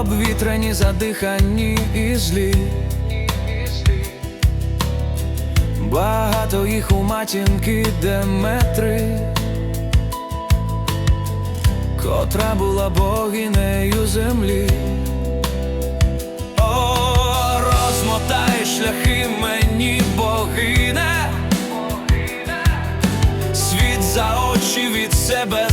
обвітрені, задихані і злі. Багато їх у матінки Деметри, котра була богинею землі. О, розмотай шляхи мені, богине, світ за очі від себе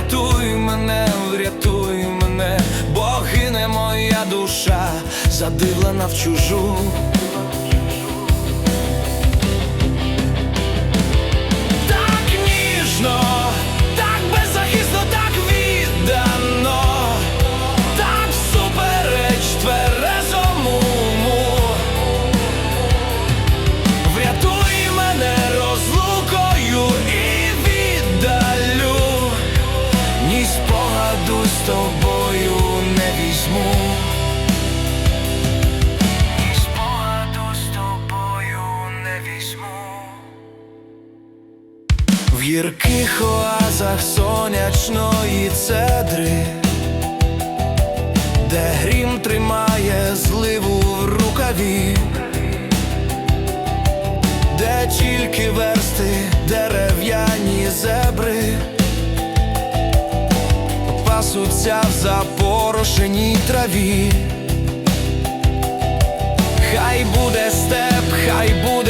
Рятуй мене, врятуй мене, богине моя душа, задивлена в чужу. Візьму. В гірких оазах сонячної цедри, де грім тримає зливу в рукаві де тільки версти дерев'яні зебри пасуться в запорошеній траві. Хай буде степ, хай буде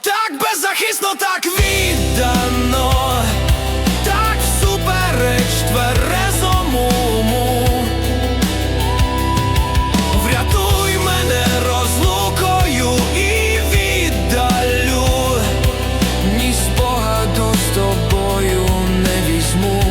так беззахисно, так віддано, так всупереч тверезому. Уму Врятуй мене розлукою і ні спогаду з тобою не візьму.